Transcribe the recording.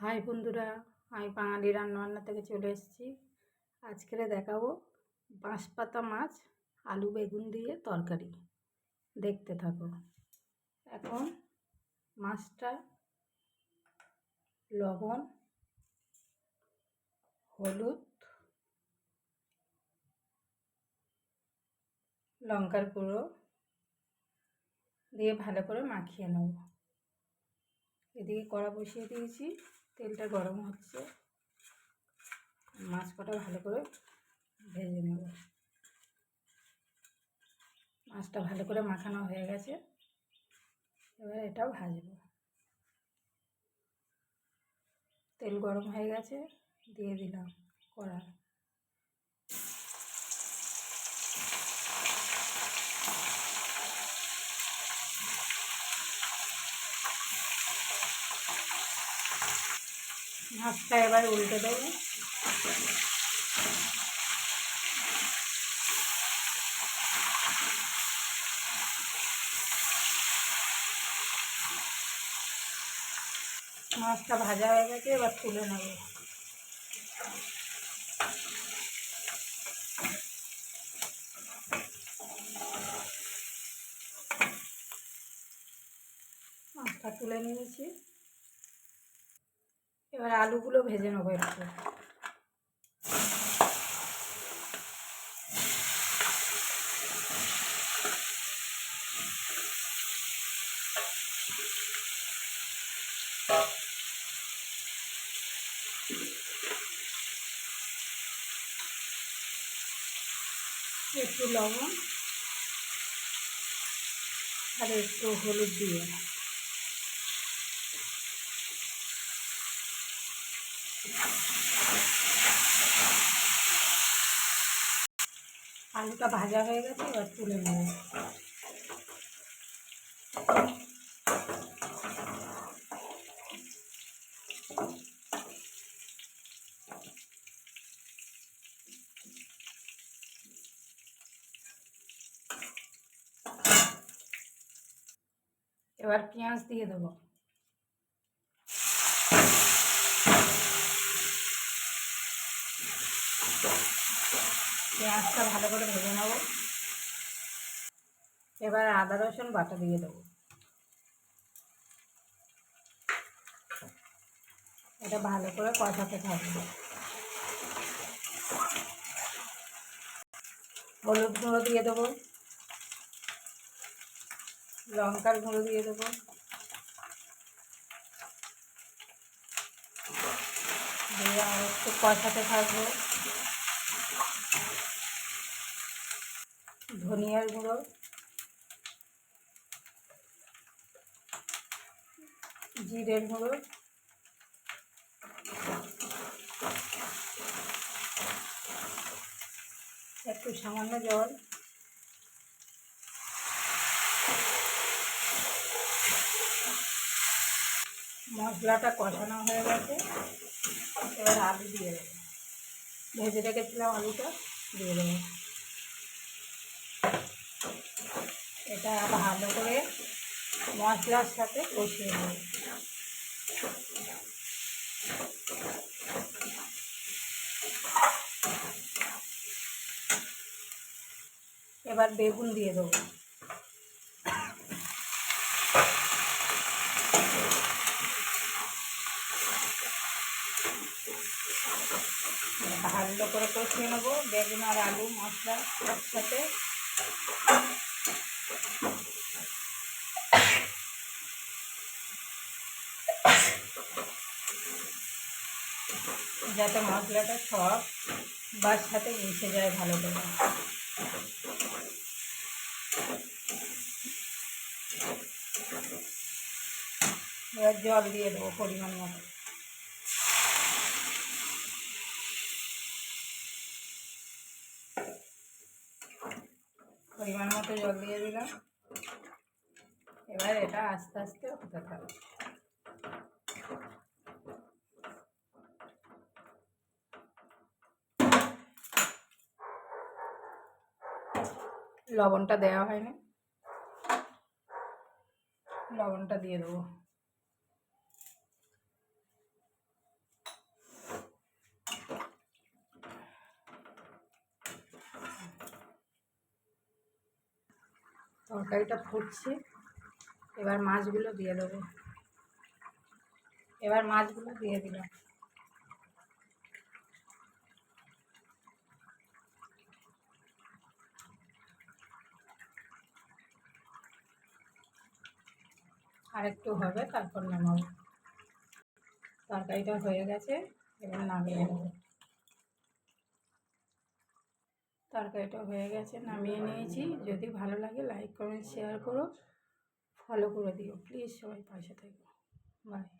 High বন্ধুরা, আমি বাঙালি রান্নাবান্না থেকে চলে এসেছি। আজকেরে দেখাবো বাঁশপাতা মাছ, আলু বেগুন দিয়ে তরকারি। দেখতে থাকো। এখন মাছটা লবণ, হলুদ, লঙ্কার গুঁড়ো দিয়ে ভালো করে মাখিয়ে নেব। এদিকে কড়া বসিয়ে দিয়েছি। তেলটা গরম হচ্ছে। মাছ কটা ভালো করে ভেজে নেব। মাছটা ভালো করে মাখানো হয়ে গেছে। এবার এটাও ভাজব। তেল গরম হয়ে গেছে, দিয়ে দিলাম কড়া মাছটা এবার উল্টে দেবো। মাছটা ভাজা হয়ে গেছে এবার তুলে নেব। মাছটা তুলে নিয়েছি। এবার আলুগুলো ভেজে নেব একটু। একটু লবণ আর একটু হলুদ দিয়ে। আলুটা ভাজা হয়ে গেছে এবার তুলে নেব এবার পেঁয়াজ দিয়ে দেবো পেঁয়াজটা ভালো করে ভেজে নেব। এবার আদা, রসুন, বাটা দিয়ে দেবো। এটা ভালো করে কষাতে থাকবে। হলুদ গুঁড়ো দিয়ে দেবো। লঙ্কার গুঁড়ো দিয়ে দেবো। দিয়ে একটু কষাতে থাকব। ধনিয়ার গুঁড়ো। জিরের গুঁড়ো। একটু সামান্য জল। মশলাটা কষানো হয়ে গেছে। এবার আলু দিয়ে দেবো। ভেজে রেখেছিলাম আলুটা, দিয়ে দেবো। এটা ভালো করে মশলার সাথে কষিয়ে নেব। এবার বেগুন দিয়ে দেবো। ভালো করে কষিয়ে নেব। বেগুন আর আলু মশলা একসাথে যাতে মশলাটা সব বার সাথে মিশে যায় ভালো করে। এবার জল দিয়ে দেবো পরিমাণ মতো। পরিমাণ মতো জল দিয়ে দিলাম। এবার এটা আস্তে আস্তে হতে থাকবে। লবণটা দেওয়া হয়নি। লবণটা দিয়ে দেবো। তরকারিটা ফুটছে। এবার মাছগুলো দিয়ে দেবো। এবার মাছগুলো দিয়ে দিলাম। আর একটু হবে, তারপর নামাবো। তরকারিটা হয়ে গেছে, এবার নামিয়ে নেব। তরকারিটা হয়ে গেছে, নামিয়ে নিয়েছি। যদি ভালো লাগে, লাইক, কমেন্ট, শেয়ার করো। ফলো করে দিও। প্লিজ সবাই পাশে থেকো। বাই।